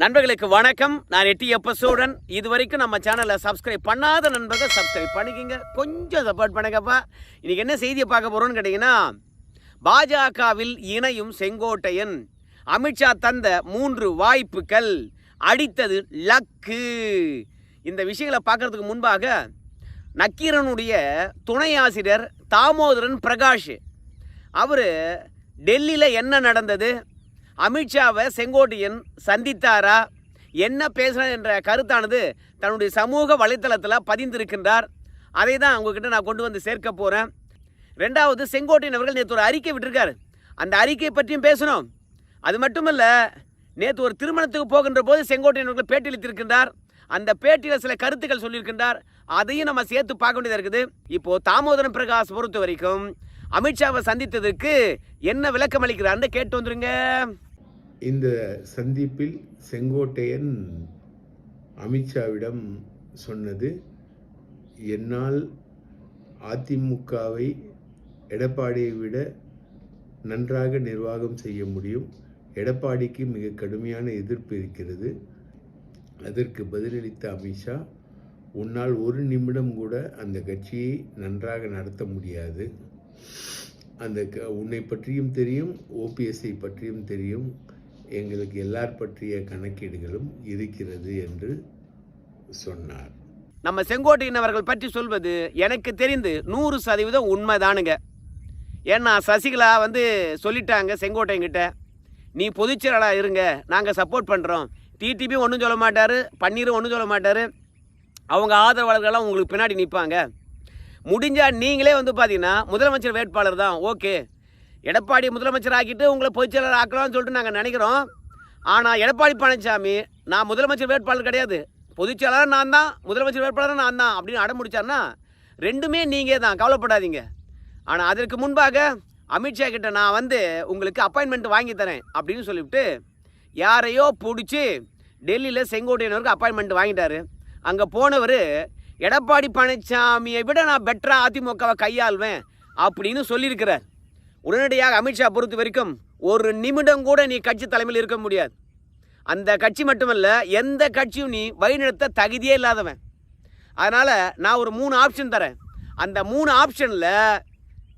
நண்பர்களுக்கு வணக்கம். நான் எட்டி எப்பசூடன். இது வரைக்கும் நம்ம சேனலை சப்ஸ்கிரைப் பண்ணாத நண்பர்கள் சப்ஸ்கிரைப் பண்ணிக்கிங்க. கொஞ்சம் சப்போர்ட் பண்ணுங்கப்பா. இன்னைக்கு என்ன செய்தியை பார்க்க போகிறோன்னு கேட்டிங்கன்னா பாஜகவில் இணையும் செங்கோட்டையன் அமித்ஷா தந்த மூன்று வாய்ப்புகள். அடித்தது லக்கு. இந்த விஷயங்களை பார்க்கறதுக்கு முன்பாக நக்கீரனுடைய துணை ஆசிரியர் தாமோதரன் பிரகாஷ். அவர் டெல்லியில் என்ன நடந்தது? அமித்ஷாவை செங்கோட்டையன் சந்தித்தாரா? என்ன பேசினார் என்ற கருத்தானது தன்னுடைய சமூக வலைத்தளத்தில் பதிந்திருக்கின்றார். அதை தான் உங்ககிட்ட நான் கொண்டு வந்து சேர்க்க போகிறேன் ரெண்டாவது செங்கோட்டையன் அவர்கள் நேற்று ஒரு அறிக்கை விட்டுருக்கார். அந்த அறிக்கையை பற்றியும் பேசணும். அது மட்டுமல்ல நேற்று ஒரு திருமணத்துக்கு போகின்ற போது செங்கோட்டையன் அவர்கள் பேட்டியளித்திருக்கின்றார். அந்த பேட்டியில் சில கருத்துக்கள் சொல்லியிருக்கின்றார். அதையும் நம்ம சேர்த்து பார்க்க வேண்டியதாக இருக்குது. இப்போது தாமோதரன் பிரகாஷ் பொறுத்த வரைக்கும் அமித்ஷாவை சந்தித்ததற்கு என்ன விளக்கம் அளிக்கிறார்னு கேட்டு வந்துருங்க. இந்த சந்திப்பில் செங்கோட்டையன் அமித்ஷாவிடம் சொன்னது என்னால் அதிமுகவை எடப்பாடியை விட நன்றாக நிர்வாகம் செய்ய முடியும். எடப்பாடிக்கு மிக கடுமையான எதிர்ப்பு இருக்கிறது. அதற்கு பதிலளித்த அமித்ஷா உன்னால் ஒரு நிமிடம் கூட அந்த கட்சியை நன்றாக நடத்த முடியாது. அந்த க- உன்னை பற்றியும் தெரியும் ஓபிஎஸ்ஐ பற்றியும் தெரியும். எங்களுக்கு எல்லார் பற்றிய கணக்கீடுகளும் இருக்கிறது என்று சொன்னார். நம்ம செங்கோட்டையினவர்கள் பற்றி சொல்வது எனக்கு தெரிந்து நூறு சதவீதம் உண்மைதானுங்க. ஏன்னா சசிகலா வந்து சொல்லிட்டாங்க செங்கோட்டையன்கிட்ட நீ பொதுச்செயலாளராக இருங்க நாங்கள் சப்போர்ட் பண்ணுறோம் டிடிபி ஒன்றும் சொல்ல மாட்டார் பன்னீரும் ஒன்றும் சொல்ல மாட்டார். அவங்க ஆதரவாளர்கள்லாம் உங்களுக்கு பின்னாடி நிற்பாங்க முடிஞ்சால் நீங்களே வந்து பார்த்தீங்கன்னா முதலமைச்சர் வேட்பாளர் தான். ஓகே. எடப்பாடி முதலமைச்சர் ஆக்கிட்டு உங்களை பொதுச்செயலாளர் ஆக்கலாம்னு சொல்லிட்டு நாங்கள் நினைக்கிறோம். ஆனால் எடப்பாடி பழனிசாமி நான் முதலமைச்சர் வேட்பாளர் கிடையாது. பொதுச்செயலாளர் நான் தான் முதலமைச்சர் வேட்பாளர் நான் தான் அப்படின்னு அடம் ரெண்டுமே நீங்கள் தான். கவலைப்படாதீங்க. ஆனால் அதற்கு முன்பாக அமித்ஷா கிட்ட நான் வந்து உங்களுக்கு அப்பாயின்மெண்ட் வாங்கி தரேன் அப்படின்னு சொல்லிவிட்டு யாரையோ பிடிச்சி டெல்லியில் செங்கோட்டையனருக்கு அப்பாயின்மெண்ட் வாங்கிட்டாரு. அங்கே போனவர் எடப்பாடி பழனிசாமியை விட நான் பெட்டராக அதிமுகவை கையாள்வேன் அப்படின்னு சொல்லியிருக்கிறார். உடனடியாக அமித்ஷா பொறுத்த வரைக்கும் ஒரு நிமிடம் கூட நீ கட்சி தலைமையில் இருக்க முடியாது. அந்த கட்சி மட்டுமல்ல எந்த கட்சியும் நீ வழிநடத்த தகுதியே இல்லாதவன். அதனால் நான் ஒரு மூணு ஆப்ஷன் தரேன். அந்த மூணு ஆப்ஷனில்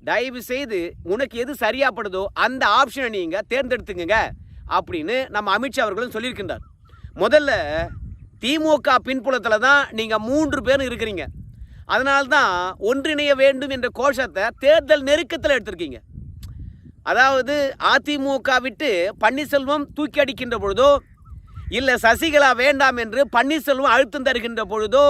தயவு செய்து உனக்கு எது சரியாப்படுதோ அந்த ஆப்ஷனை நீங்கள் தேர்ந்தெடுத்துக்கங்க அப்படின்னு நம்ம அமித்ஷா அவர்களும் சொல்லியிருக்கின்றார். முதல்ல திமுக பின்புலத்தில் தான் நீங்கள் மூன்று பேரும் இருக்கிறீங்க. அதனால தான் ஒன்றிணைய வேண்டும் என்ற கோஷத்தை தேர்தல் நெருக்கத்தில் எடுத்திருக்கீங்க. அதாவது அதிமுக விட்டு பன்னீர்செல்வம் தூக்கி அடிக்கின்ற பொழுதோ இல்லை சசிகலா வேண்டாம் என்று பன்னீர்செல்வம் அழுத்தம் தருகின்ற பொழுதோ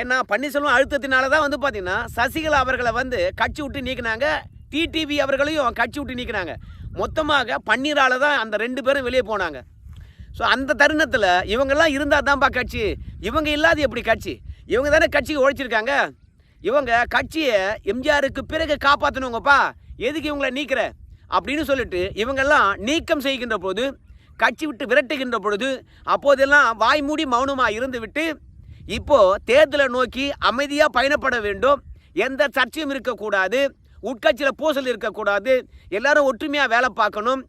ஏன்னா பன்னீர்செல்வம் அழுத்தத்தினால தான் வந்து பார்த்தீங்கன்னா சசிகலா அவர்களை வந்து கட்சி விட்டு நீக்கினாங்க டிடிவி அவர்களையும் கட்சி விட்டு நீக்கினாங்க. மொத்தமாக பன்னீரால் தான் அந்த ரெண்டு பேரும் வெளியே போனாங்க. ஸோ அந்த தருணத்தில் இவங்கெல்லாம் இருந்தால் தான்ப்பா கட்சி. இவங்க இல்லாத எப்படி கட்சி? இவங்க தானே கட்சிக்கு உழைச்சிருக்காங்க இவங்க கட்சியை எம்ஜிஆருக்கு பிறகு காப்பாற்றணுங்கப்பா எதுக்கு இவங்களை நீக்கிற? அப்படின்னு சொல்லிட்டு இவங்கெல்லாம் நீக்கம் செய்கின்ற போது கட்சி விட்டு விரட்டுகின்ற பொழுது அப்போதெல்லாம் வாய் மூடி மௌனமாக இருந்து விட்டு இப்போது தேர்தலை நோக்கி அமைதியாக பயணப்பட வேண்டும். எந்த சர்ச்சையும் இருக்கக்கூடாது. உட்கட்சியில் பூசல் இருக்கக்கூடாது. எல்லாரும் ஒற்றுமையாக வேலை பார்க்கணும்.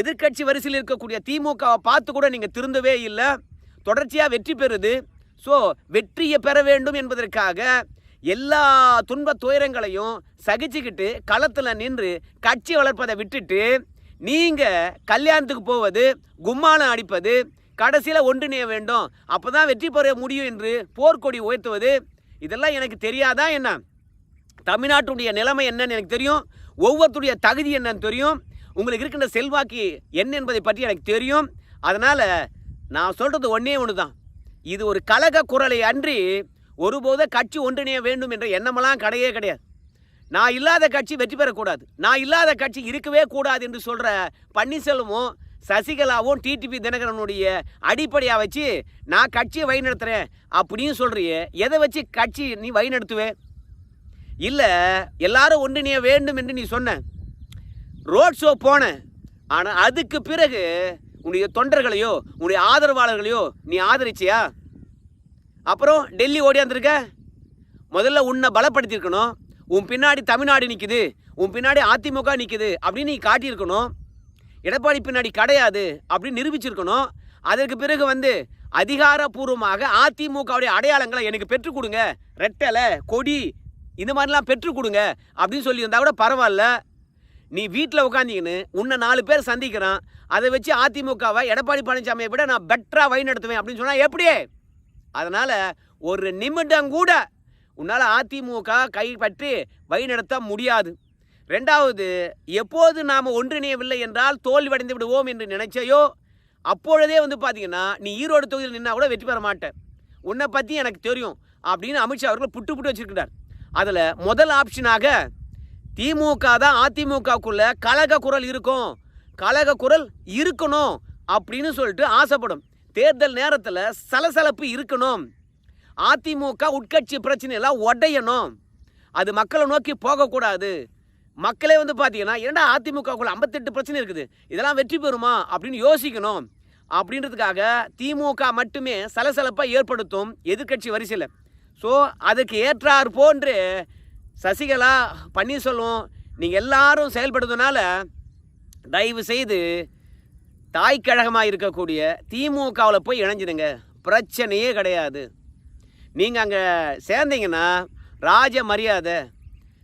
எதிர்க்கட்சி வரிசையில் இருக்கக்கூடிய திமுகவை பார்த்து கூட நீங்கள் திருந்தவே இல்லை. தொடர்ச்சியாக வெற்றி பெறுது. ஸோ வெற்றியை பெற வேண்டும் என்பதற்காக எல்லா துன்ப துயரங்களையும் சகிச்சுக்கிட்டு களத்தில் நின்று கட்சி வளர்ப்பதை விட்டுட்டு நீங்கள் கல்யாணத்துக்கு போவது கும்மாளம் அடிப்பது கடைசியில் ஒன்றிணைய வேண்டும். அப்போ தான் வெற்றி பெற முடியும் என்று போர்க்கொடி உயர்த்துவது. இதெல்லாம் எனக்கு தெரியாதா என்ன? தமிழ்நாட்டுடைய நிலைமை என்னன்னு எனக்கு தெரியும். ஒவ்வொருத்துடைய தகுதி என்னன்னு தெரியும். உங்களுக்கு இருக்கின்ற செல்வாக்கு என்ன என்பதை பற்றி எனக்கு தெரியும். அதனால் நான் சொல்கிறது ஒன்றே ஒன்று தான் இது ஒரு கலக குரலை அன்றி ஒருபோத கட்சி ஒன்றிணைய வேண்டும் என்ற எண்ணமெல்லாம் கிடையவே கிடையாது. நான் இல்லாத கட்சி வெற்றி பெறக்கூடாது. நான் இல்லாத கட்சி இருக்கவே கூடாது என்று சொல்கிற பன்னீர்செல்வமும் சசிகலாவும் டிடிபி தினகரனுடைய அடிப்படையாக வச்சு நான் கட்சியை வழிநடத்துகிறேன் அப்படின்னு சொல்கிறியே எதை வச்சு கட்சி நீ வழிநடத்துவே? இல்லை எல்லாரும் ஒன்றிணைய வேண்டும் என்று நீ சொன்ன. ரோட் ஷோ போனேன். ஆனால் அதுக்கு பிறகு உன்னுடைய தொண்டர்களையோ உன்னுடைய ஆதரவாளர்களையோ நீ ஆதரிச்சியா? அப்புறம் டெல்லி ஓடியாந்துருக்க முதல்ல உன்னை பலப்படுத்தியிருக்கணும். உன் பின்னாடி தமிழ்நாடு நிற்குது உன் பின்னாடி அதிமுக நிற்குது அப்படின்னு நீ காட்டியிருக்கணும். எடப்பாடி பின்னாடி கிடையாது அப்படின்னு நிரூபிச்சிருக்கணும். அதற்கு பிறகு வந்து அதிகாரப்பூர்வமாக அதிமுகவுடைய அடையாளங்களை எனக்கு பெற்றுக் கொடுங்க. ரெட்டலை கொடி இந்த மாதிரிலாம் பெற்றுக் கொடுங்க அப்படின்னு சொல்லியிருந்தா கூட பரவாயில்ல. நீ வீட்டில் உட்காந்திக்கின்னு உன்னை நாலு பேர் சந்திக்கிறான். அதை வச்சு அதிமுகவை எடப்பாடி பழனிசாமியை விட நான் பெட்டராக வழி நடத்துவேன் அப்படின்னு சொன்னால் எப்படியே? அதனால் ஒரு நிமிடம் கூட உன்னால் அதிமுக கைப்பற்றி வழி நடத்த முடியாது. ரெண்டாவது எப்போது நாம் ஒன்றிணையவில்லை என்றால் தோல்வியடைந்து விடுவோம் என்று நினைச்சையோ? அப்பொழுதே வந்து பார்த்தீங்கன்னா நீ ஈரோடு தொகுதியில் நின்னா கூட வெற்றி பெற மாட்டேன். உன்னை பற்றி எனக்கு தெரியும் அப்படின்னு அமித்ஷா அவர்கள் புட்டு புட்டு வச்சுருக்கிறார். அதில் முதல் ஆப்ஷனாக திமுக தான் அதிமுகக்குள்ள கழக குரல் இருக்கும். கழக குரல் இருக்கணும் அப்படின்னு சொல்லிட்டு ஆசைப்படும். தேர்தல் நேரத்தில் சலசலப்பு இருக்கணும். அதிமுக உட்கட்சி பிரச்சனையெல்லாம் உடையணும். அது மக்களை நோக்கி போகக்கூடாது. மக்களே வந்து பார்த்தீங்கன்னா ஏன்னா அதிமுகக்குள்ள ஐம்பத்தெட்டு பிரச்சனை இருக்குது. இதெல்லாம் வெற்றி பெறுமா? அப்படின்னு யோசிக்கணும். அப்படின்றதுக்காக திமுக மட்டுமே சலசலப்பை ஏற்படுத்தும் எதிர்க்கட்சி வரிசையில். ஸோ அதுக்கு ஏற்றார் போன்று சசிகலா பன்னீர்செல்வம் நீங்கள் எல்லாரும் செயல்படுறதுனால தயவு செய்து தாய் கழகமாக இருக்கக்கூடிய திமுகவில் போய் இணைஞ்சிடுங்க. பிரச்சனையே கிடையாது. நீங்கள் அங்கே சேர்ந்தீங்கன்னா ராஜ மரியாதை.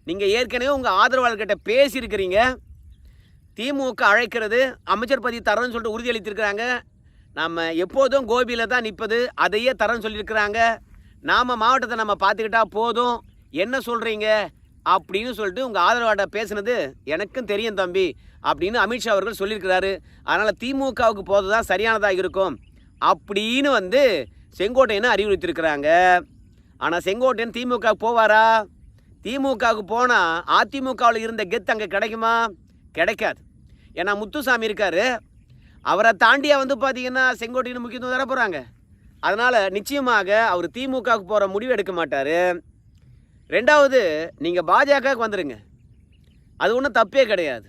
நீங்கள் ஏற்கனவே உங்கள் ஆதரவாளர்கிட்ட பேசியிருக்கிறீங்க. திமுக அழைக்கிறது அமைச்சர் பதவி தரேன்னு சொல்லிட்டு உறுதியளித்திருக்கிறாங்க. நம்ம எப்போதும் கோபியில் தான் நிற்பது அதையே தரேன்னு சொல்லியிருக்கிறாங்க. நாம் மாவட்டத்தை நம்ம பார்த்துக்கிட்டா போதும். என்ன சொல்கிறீங்க அப்படின்னு சொல்லிட்டு உங்கள் ஆதரவாட்ட பேசுனது எனக்கும் தெரியும் தம்பி அப்படின்னு அமித்ஷா அவர்கள் சொல்லியிருக்கிறாரு. அதனால் திமுகவுக்கு போகிறது தான் சரியானதாக இருக்கும். அப்படின்னு வந்து செங்கோட்டையனை அறிவுறுத்தியிருக்கிறாங்க? ஆனால் செங்கோட்டையன் திமுக போவாரா? திமுகவுக்கு போனால் அதிமுகவில் இருந்த கெத் அங்கே கிடைக்குமா? கிடைக்காது. ஏன்னா முத்துசாமி இருக்கார். அவரை தாண்டியாக வந்து பார்த்தீங்கன்னா செங்கோட்டையின் முக்கியத்துவம் தர போகிறாங்க அதனால் நிச்சயமாக அவர் திமுகவுக்கு போகிற முடிவு எடுக்க மாட்டார். ரெண்டாவது நீங்கள் பாஜகவுக்கு வந்துடுங்க அது ஒன்றும் தப்பே கிடையாது.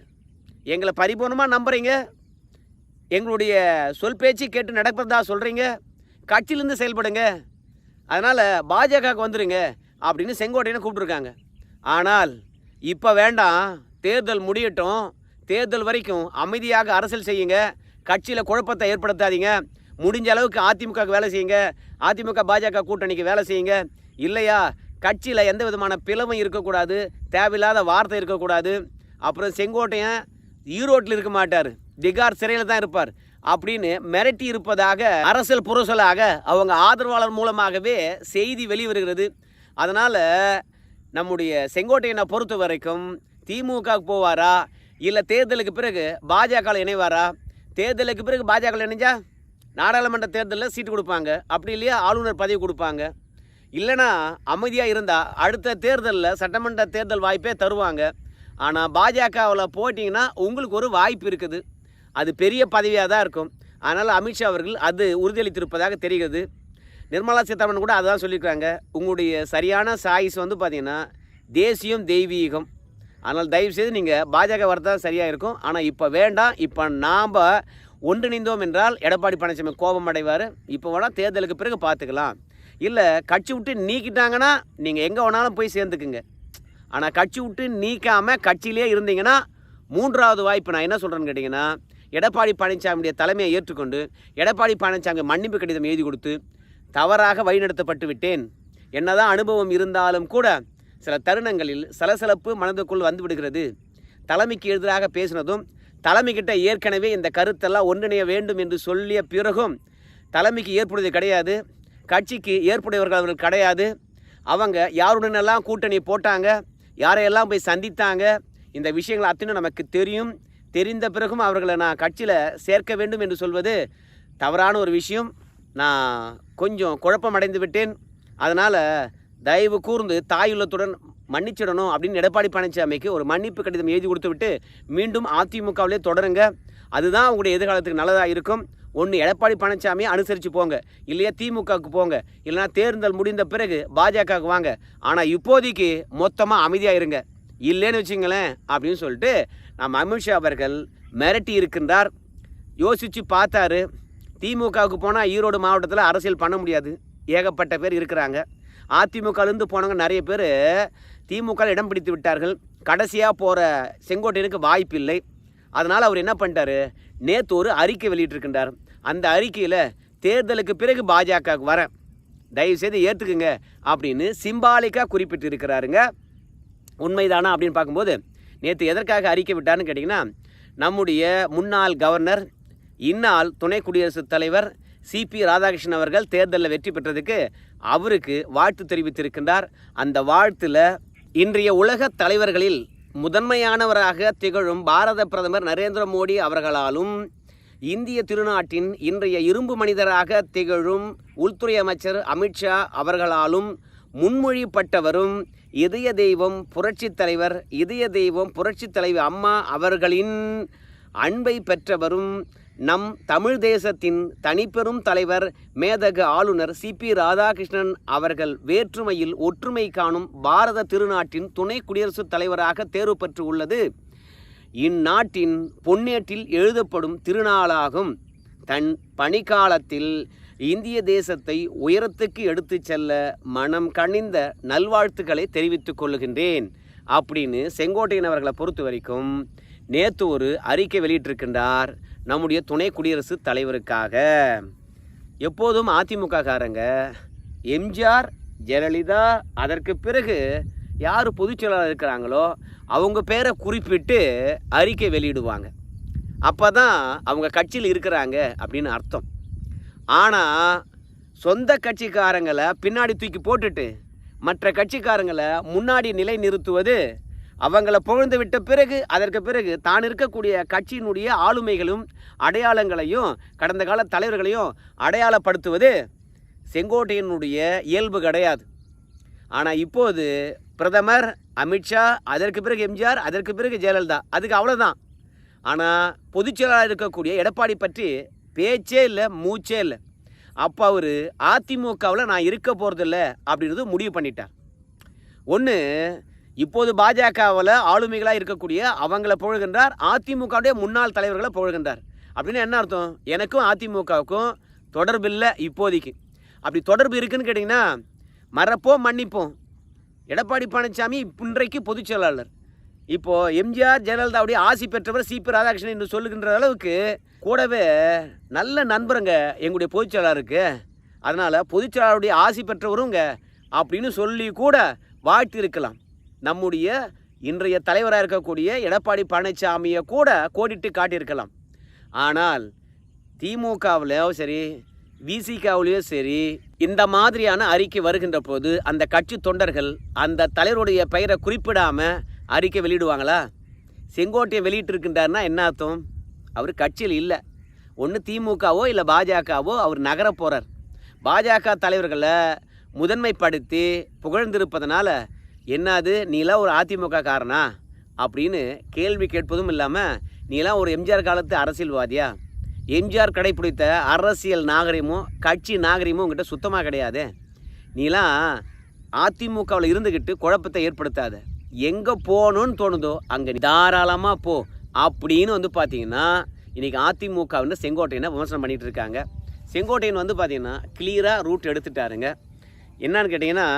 எங்களை பரிபூர்ணமாக நம்புகிறீங்க எங்களுடைய சொல் பேச்சு கேட்டு நடப்பதா சொல்கிறீங்க கட்சியிலேருந்து செயல்படுங்க. அதனால் பாஜகவுக்கு வந்துடுங்க அப்படின்னு செங்கோட்டையனை கூப்பிட்ருக்காங்க ஆனால் இப்போ வேண்டாம். தேர்தல் முடியட்டும். தேர்தல் வரைக்கும் அமைதியாக அரசியல் செய்யுங்க. கட்சியில் குழப்பத்தை ஏற்படுத்தாதீங்க. முடிஞ்ச அளவுக்கு அதிமுகவுக்கு வேலை செய்யுங்க. அதிமுக பாஜக கூட்டணிக்கு வேலை செய்யுங்க. இல்லையா? கட்சியில் எந்த விதமான பிளவும் இருக்கக்கூடாது தேவையில்லாத வார்த்தை இருக்கக்கூடாது. அப்புறம் செங்கோட்டையன் ஈரோட்டில் இருக்க மாட்டார். திகார் சிறையில் தான் இருப்பார். அப்படின்னு மிரட்டி இருப்பதாக அரசியல் புரசலாக அவங்க ஆதரவாளர் மூலமாகவே செய்தி வெளிவருகிறது. அதனால் நம்முடைய செங்கோட்டையனை பொறுத்த வரைக்கும் திமுக போவாரா? இல்லை தேர்தலுக்கு பிறகு பாஜக இணைவாரா? தேர்தலுக்கு பிறகு பாஜக இணைஞ்சா நாடாளுமன்ற தேர்தலில் சீட்டு கொடுப்பாங்க. அப்படி இல்லையா? ஆளுநர் பதவி கொடுப்பாங்க. இல்லைனா அமைதியாக இருந்தால் அடுத்த தேர்தலில் சட்டமன்ற தேர்தல் வாய்ப்பே தருவாங்க. ஆனால் பாஜகவில் போட்டிங்கன்னா உங்களுக்கு ஒரு வாய்ப்பு இருக்குது. அது பெரிய பதவியாக தான் இருக்கும். அதனால் அமித்ஷா அவர்கள் அது உறுதியளித்திருப்பதாக தெரிகிறது. நிர்மலா சீதாராமன் கூட அதுதான் சொல்லியிருக்காங்க உங்களுடைய சரியான சாய்ஸ் வந்து பார்த்தீங்கன்னா தேசியம் தெய்வீகம். அதனால் தயவுசெய்து நீங்கள் பாஜக வரதான் சரியாக இருக்கும். ஆனால் இப்போ வேண்டாம். இப்போ நாம் ஒன்றிணைந்தோம் என்றால் எடப்பாடி பழனிசாமி கோபம் அடைவார். இப்போ வேணால் தேர்தலுக்கு பிறகு பார்த்துக்கலாம் இல்லை கட்சி விட்டு நீக்கிட்டாங்கன்னா நீங்கள் எங்கே வேணாலும் போய் சேர்ந்துக்குங்க. ஆனால் கட்சி விட்டு நீக்காமல் கட்சியிலே இருந்தீங்கன்னா மூன்றாவது வாய்ப்பு நான் என்ன சொல்கிறேன்னு கேட்டிங்கன்னா எடப்பாடி பழனிசாமியுடைய தலைமையை ஏற்றுக்கொண்டு எடப்பாடி பழனிசாமி மன்னிப்பு கடிதம் எழுதி கொடுத்து தவறாக வழிநடத்தப்பட்டு விட்டேன். என்னதான் அனுபவம் இருந்தாலும் கூட சில தருணங்களில் சலசலப்பு மனதுக்குள் வந்து விடுகிறது தலைமைக்கு எதிராக பேசினதும் தலைமைக்கிட்ட ஏற்கனவே இந்த கருத்தெல்லாம் ஒன்றிணைய வேண்டும் என்று சொல்லிய பிறகும் தலைமைக்கு ஏற்படுவது கிடையாது. கட்சிக்கு ஏற்புடையவர்கள் அவர்கள் கிடையாது. அவங்க யாருடனெல்லாம் கூட்டணி போட்டாங்க யாரையெல்லாம் போய் சந்தித்தாங்க இந்த விஷயங்கள் அத்தனை நமக்கு தெரியும். தெரிந்த பிறகும் அவர்களை நான் கட்சியில் சேர்க்க வேண்டும் என்று சொல்வது தவறான ஒரு விஷயம். நான் கொஞ்சம் குழப்பம் அடைந்து விட்டேன். அதனால் தயவு கூர்ந்து தாயுள்ளத்துடன் மன்னிச்சிடணும் அப்படின்னு எடப்பாடி பழனிசாமிக்கு ஒரு மன்னிப்பு கடிதம் எழுதி கொடுத்து விட்டு மீண்டும் அதிமுகவிலே தொடருங்க. அதுதான் உங்களுடைய எதிர்காலத்துக்கு நல்லதாக இருக்கும். ஒன்று எடப்பாடி பழனிசாமியை அனுசரித்து போங்க. இல்லையா திமுகவுக்கு போங்க. இல்லைனா தேர்தல் முடிந்த பிறகு பாஜகவுக்கு வாங்க. ஆனால் இப்போதைக்கு மொத்தமாக அமைதியாக இருங்க. இல்லைன்னு வச்சுங்களேன் அப்படின்னு சொல்லிட்டு நம்ம அமித்ஷா அவர்கள் மிரட்டி இருக்கின்றார். யோசித்து பார்த்தாரு. திமுகவுக்கு போனால் ஈரோடு மாவட்டத்தில் அரசியல் பண்ண முடியாது. ஏகப்பட்ட பேர் இருக்கிறாங்க. அதிமுகலேருந்து போனவங்க நிறைய பேர் திமுக இடம் பிடித்து விட்டார்கள். கடைசியாக போகிற செங்கோட்டையனுக்கு வாய்ப்பு இல்லை அதனால் அவர் என்ன பண்ணிட்டாரு? நேற்று ஒரு அறிக்கை வெளியிட்டிருக்கின்றார். அந்த அறிக்கையில் தேர்தலுக்கு பிறகு பாஜகவுக்கு வரேன். தயவுசெய்து ஏற்றுக்குங்க அப்படின்னு சிம்பாலிக்காக குறிப்பிட்டு இருக்கிறாருங்க உண்மைதானா அப்படின்னு பார்க்கும்போது நேற்று எதற்காக அறிக்கை விட்டார்னு கேட்டிங்கன்னா நம்முடைய முன்னாள் கவர்னர் இந்நாள் துணை குடியரசுத் தலைவர் சிபி ராதாகிருஷ்ணன் அவர்கள் தேர்தலில் வெற்றி பெற்றதுக்கு அவருக்கு வாழ்த்து தெரிவித்திருக்கின்றார். அந்த வாழ்த்தில் இன்றைய உலக தலைவர்களில் முதன்மையானவராக திகழும் பாரத பிரதமர் நரேந்திர மோடி அவர்களாலும் இந்திய திருநாட்டின் இன்றைய இரும்பு மனிதராக திகழும் உள்துறை அமைச்சர் அமித்ஷா அவர்களாலும் முன்மொழிப்பட்டவரும் இதய தெய்வம் புரட்சித் தலைவர் இதய தெய்வம் புரட்சித் தலைவர் அம்மா அவர்களின் அன்பை பெற்றவரும் நம் தமிழ் தேசத்தின் தனிப்பெரும் தலைவர் மேதக ஆளுநர் சிபி ராதாகிருஷ்ணன் அவர்கள் வேற்றுமையில் ஒற்றுமை காணும் பாரத திருநாட்டின் துணை குடியரசுத் தலைவராக தேர்வு பெற்று உள்ளது. இந்நாட்டின் பொன்னேட்டில் எழுதப்படும் திருநாளாகும். தன் பணிக்காலத்தில் இந்திய தேசத்தை உயரத்துக்கு எடுத்துச் செல்ல மனம் கனிந்த நல்வாழ்த்துக்களை தெரிவித்துக் கொள்ளுகின்றேன் அப்படின்னு செங்கோட்டையன் அவர்களை பொறுத்த வரைக்கும் நேற்று ஒரு அறிக்கை வெளியிட்டிருக்கின்றார். நம்முடைய துணை குடியரசுத் தலைவருக்காக. எப்போதும் அதிமுக காரங்க எம்ஜிஆர் ஜெயலலிதா அதற்கு பிறகு யார் பொதுச் செயலாளர் இருக்கிறாங்களோ அவங்க பேரை குறிப்பிட்டு அறிக்கை வெளியிடுவாங்க. அப்போ தான் அவங்க கட்சியில் இருக்கிறாங்க அப்படின்னு அர்த்தம். ஆனால் சொந்த கட்சிக்காரங்களை பின்னாடி தூக்கி போட்டுட்டு மற்ற கட்சிக்காரங்களை முன்னாடி நிலை நிறுத்துவது அவங்கள புகழ்ந்து விட்ட பிறகு அதற்கு பிறகு தான் இருக்கக்கூடிய கட்சியினுடைய ஆளுமைகளும் அடையாளங்களையும் கடந்த கால தலைவர்களையும் அடையாளப்படுத்துவது செங்கோட்டையனுடைய இயல்பு கிடையாது. ஆனால் இப்போது பிரதமர் அமித்ஷா அதற்கு பிறகு எம்ஜிஆர் அதற்கு பிறகு ஜெயலலிதா அதுக்கு அவ்வளோதான் ஆனால் பொதுச்செயலாளர் இருக்கக்கூடிய எடப்பாடி பற்றி பேச்சே இல்லை மூச்சே இல்லை. அப்போ அவர் அதிமுகவில் நான் இருக்க போகிறதில்ல அப்படின்றது முடிவு பண்ணிட்டார். ஒன்று இப்போது பாஜகவில் ஆளுமைகளாக இருக்கக்கூடிய அவங்கள புகழ்கின்றார் அதிமுகவுடைய முன்னாள் தலைவர்களை புகழ்கின்றார். அப்படின்னு என்ன அர்த்தம்? எனக்கும் அதிமுகவுக்கும் தொடர்பு இல்லை இப்போதைக்கு. அப்படி தொடர்பு இருக்குன்னு கேட்டிங்கன்னா மறப்போம் மன்னிப்போம். எடப்பாடி பழனிசாமி இன்றைக்கு பொதுச் செயலாளர். இப்போது எம்ஜிஆர் ஜெயலலிதாவுடைய ஆசி பெற்றவர் சிபி ராதாகிருஷ்ணன் என்று சொல்லுகின்ற அளவுக்கு கூடவே நல்ல நண்பருங்க எங்களுடைய பொதுச் செயலாளருக்கு அதனால் பொதுச் செயலாளருடைய ஆசி பெற்றவருங்க அப்படின்னு சொல்லி கூட வாழ்த்து இருக்கலாம் நம்முடைய இன்றைய தலைவராக இருக்கக்கூடிய எடப்பாடி பழனிசாமியை கூட கோடிட்டு காட்டியிருக்கலாம். ஆனால் திமுகவிலையோ சரி விசிகாவிலையோ சரி இந்த மாதிரியான அறிக்கை வருகின்ற போது அந்த கட்சி தொண்டர்கள் அந்த தலைவருடைய பெயரை குறிப்பிடாம அறிக்கை வெளியிடுவாங்களா? செங்கோட்டையை வெளியிட்டிருக்கின்றாருன்னா என்ன அர்த்தம்? அவர் கட்சியில் இல்லை. ஒன்று திமுகவோ இல்லை பாஜகவோ அவர் நகர போகிறார் பாஜக தலைவர்களை முதன்மைப்படுத்தி புகழ்ந்திருப்பதனால என்னது நீலாம் ஒரு அதிமுக காரனா? அப்படின்னு கேள்வி கேட்பதும் இல்லாமல் நீலாம் ஒரு எம்ஜிஆர் காலத்து அரசியல்வாதியா? எம்ஜிஆர் கடைப்பிடித்த அரசியல் நாகரிகமும் கட்சி நாகரிகமும் உங்ககிட்ட சுத்தமாக கிடையாது. நீலாம் அதிமுகவில் இருந்துக்கிட்டு குழப்பத்தை ஏற்படுத்தாத. எங்கே போகணும்னு தோணுதோ அங்கே தாராளமாக போ. அப்படின்னு வந்து பார்த்தீங்கன்னா இன்றைக்கி அதிமுகவுன்னு செங்கோட்டையனை விமர்சனம் பண்ணிகிட்டு இருக்காங்க. செங்கோட்டையன் வந்து பார்த்தீங்கன்னா கிளியராக ரூட் எடுத்துட்டாருங்க. என்னன்னு கேட்டிங்கன்னா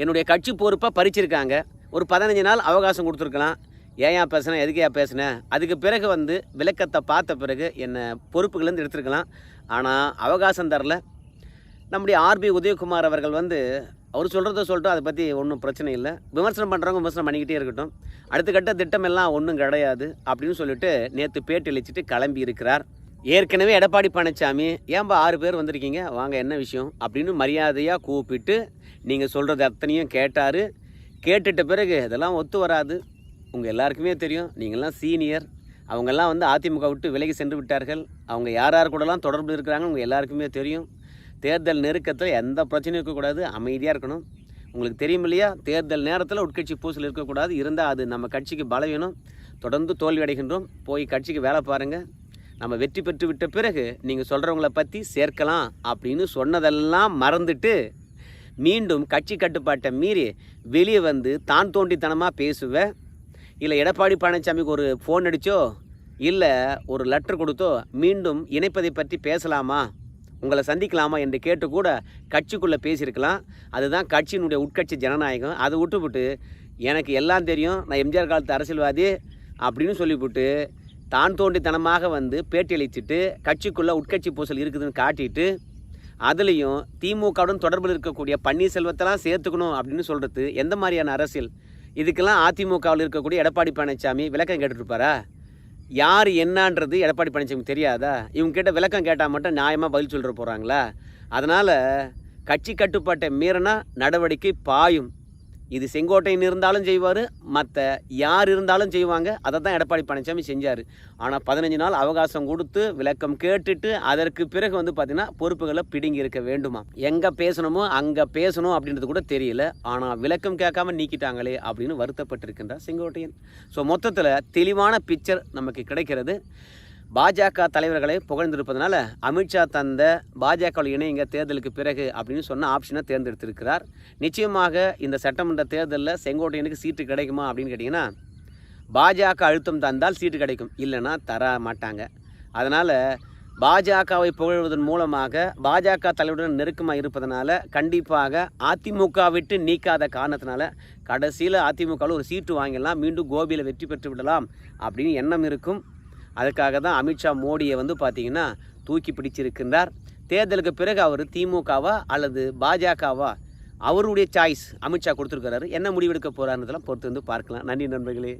என்னுடைய கட்சி பொறுப்பாக பறிச்சிருக்காங்க. ஒரு பதினஞ்சு நாள் அவகாசம் கொடுத்துருக்கலாம். ஏன் ஏன் பேசுனேன் எதுக்கு ஏன் பேசுனேன் அதுக்கு பிறகு வந்து விளக்கத்தை பார்த்த பிறகு என்னை பொறுப்புகள்லேருந்து எடுத்துருக்கலாம். ஆனால் அவகாசம் தரல. நம்முடைய ஆர்பி உதயகுமார் அவர்கள் வந்து அவர் சொல்கிறத சொல்லிட்டு அதை பற்றி ஒன்றும் பிரச்சனை இல்லை. விமர்சனம் பண்ணுறவங்க விமர்சனம் பண்ணிக்கிட்டே இருக்கட்டும். அடுத்த கட்ட திட்டமெல்லாம் ஒன்றும் கிடையாது அப்படின்னு சொல்லிட்டு நேற்று பேட்டி அளிச்சுட்டு கிளம்பி இருக்கிறார். ஏற்கனவே எடப்பாடி பழனிசாமி ஏன்பா ஆறு பேர் வந்திருக்கீங்க? வாங்க என்ன விஷயம்? அப்படின்னு மரியாதையாக கூப்பிட்டு நீங்கள் சொல்கிறது அத்தனையும் கேட்டார். கேட்டுட்ட பிறகு இதெல்லாம் ஒத்து வராது. உங்கள் எல்லாருக்குமே தெரியும். நீங்கள்லாம் சீனியர். அவங்கெல்லாம் வந்து அதிமுக விட்டு விலகி சென்று விட்டார்கள். அவங்க யார் யார் கூடலாம் தொடர்பு இருக்கிறாங்க உங்கள் எல்லாருக்குமே தெரியும். தேர்தல் நெருக்கத்தில் எந்த பிரச்சனையும் இருக்கக்கூடாது. அமைதியாக இருக்கணும். உங்களுக்கு தெரியும் இல்லையா? தேர்தல் நேரத்தில் உட்கட்சி பூசல் இருக்கக்கூடாது. இருந்தால் அது நம்ம கட்சிக்கு பலவீனம். தொடர்ந்து தோல்வி அடைகின்றோம். போய் கட்சிக்கு வேலை பாருங்கள் நம்ம வெற்றி பெற்று விட்ட பிறகு நீங்கள் சொல்கிறவங்கள பற்றி சேர்க்கலாம் அப்படின்னு சொன்னதெல்லாம் மறந்துட்டு மீண்டும் கட்சி கட்டுப்பாட்டை மீறி வெளியே வந்து தான் தோண்டித்தனமாக பேசுவேன் இல்லை எடப்பாடி பழனிசாமிக்கு ஒரு ஃபோன் அடித்தோ இல்லை ஒரு லெட்டர் கொடுத்தோ மீண்டும் இணைப்பதை பற்றி பேசலாமா? உங்களை சந்திக்கலாமா என்று கேட்டு கூட கட்சிக்குள்ளே பேசியிருக்கலாம். அதுதான் கட்சியினுடைய உட்கட்சி ஜனநாயகம். அதை விட்டுவிட்டு எனக்கு எல்லாம் தெரியும் நான் எம்ஜிஆர் காலத்து அரசியல்வாதி அப்படின்னு சொல்லிவிட்டு தான் தோண்டித்தனமாக வந்து பேட்டியளிச்சுட்டு கட்சிக்குள்ளே உட்கட்சி பூசல் இருக்குதுன்னு காட்டிட்டு அதுலேயும் திமுகவுடன் தொடர்பில் இருக்கக்கூடிய பன்னீர்செல்வத்தெல்லாம் சேர்த்துக்கணும் அப்படின்னு சொல்கிறது எந்த மாதிரியான அரசியல்? இதுக்கெல்லாம் அதிமுகவில் இருக்கக்கூடிய எடப்பாடி பழனிசாமி விளக்கம் கேட்டுருப்பாரா யார் என்னன்றது எடப்பாடி பழனிசாமி தெரியாதா? இவங்க கிட்ட விளக்கம் கேட்டால் மட்டும் நியாயமாக பதில் சொல்கிற போகிறாங்களா அதனால் கட்சி கட்டுப்பாட்டை மீறினா நடவடிக்கை பாயும். இது செங்கோட்டையன் இருந்தாலும் செய்வார் மற்ற யார் இருந்தாலும் செய்வாங்க. அதை தான் எடப்பாடி பழனிசாமி செஞ்சார். ஆனால் பதினஞ்சு நாள் அவகாசம் கொடுத்து விளக்கம் கேட்டுட்டு அதற்கு பிறகு வந்து பார்த்திங்கன்னா பொறுப்புகளை பிடுங்கி இருக்க வேண்டுமா? எங்கே பேசணுமோ அங்கே பேசணும் அப்படின்றது கூட தெரியல. ஆனால் விளக்கம் கேட்காம நீக்கிட்டாங்களே அப்படின்னு வருத்தப்பட்டிருக்கின்றார் செங்கோட்டையன். ஸோ மொத்தத்தில் தெளிவான பிக்சர் நமக்கு கிடைக்கிறது. பாஜக தலைவர்களை புகழ்ந்திருப்பதனால அமித்ஷா தந்த பாஜகவில் இணைங்க தேர்தலுக்கு பிறகு அப்படின்னு சொன்ன ஆப்ஷனை தேர்ந்தெடுத்திருக்கிறார். நிச்சயமாக இந்த சட்டமன்ற தேர்தலில் செங்கோட்டையனுக்கு சீட்டு கிடைக்குமா அப்படின்னு கேட்டிங்கன்னா பாஜக அழுத்தம் தந்தால் சீட்டு கிடைக்கும். இல்லைன்னா தர மாட்டாங்க. அதனால் பாஜகவை புகழ்வதன் மூலமாக பாஜக தலைவருடன் நெருக்கமாக இருப்பதனால கண்டிப்பாக அதிமுக விட்டு நீக்காத காரணத்தினால கடைசியில் அதிமுகவில் ஒரு சீட்டு வாங்கிடலாம் மீண்டும் கோபியில் வெற்றி பெற்று விடலாம் அப்படின்னு எண்ணம் இருக்கும். அதுக்காக தான் அமித்ஷா மோடியை வந்து பார்த்தீங்கன்னா தூக்கி பிடிச்சிருக்கின்றார். தேர்தலுக்கு பிறகு அவர் திமுகவா அல்லது பாஜகவா? அவருடைய சாய்ஸ் அமித்ஷா கொடுத்துருக்கிறாரு. என்ன முடிவெடுக்க போகிறாருன்றதெல்லாம் பொறுத்து வந்து பார்க்கலாம். நன்றி நண்பர்களே.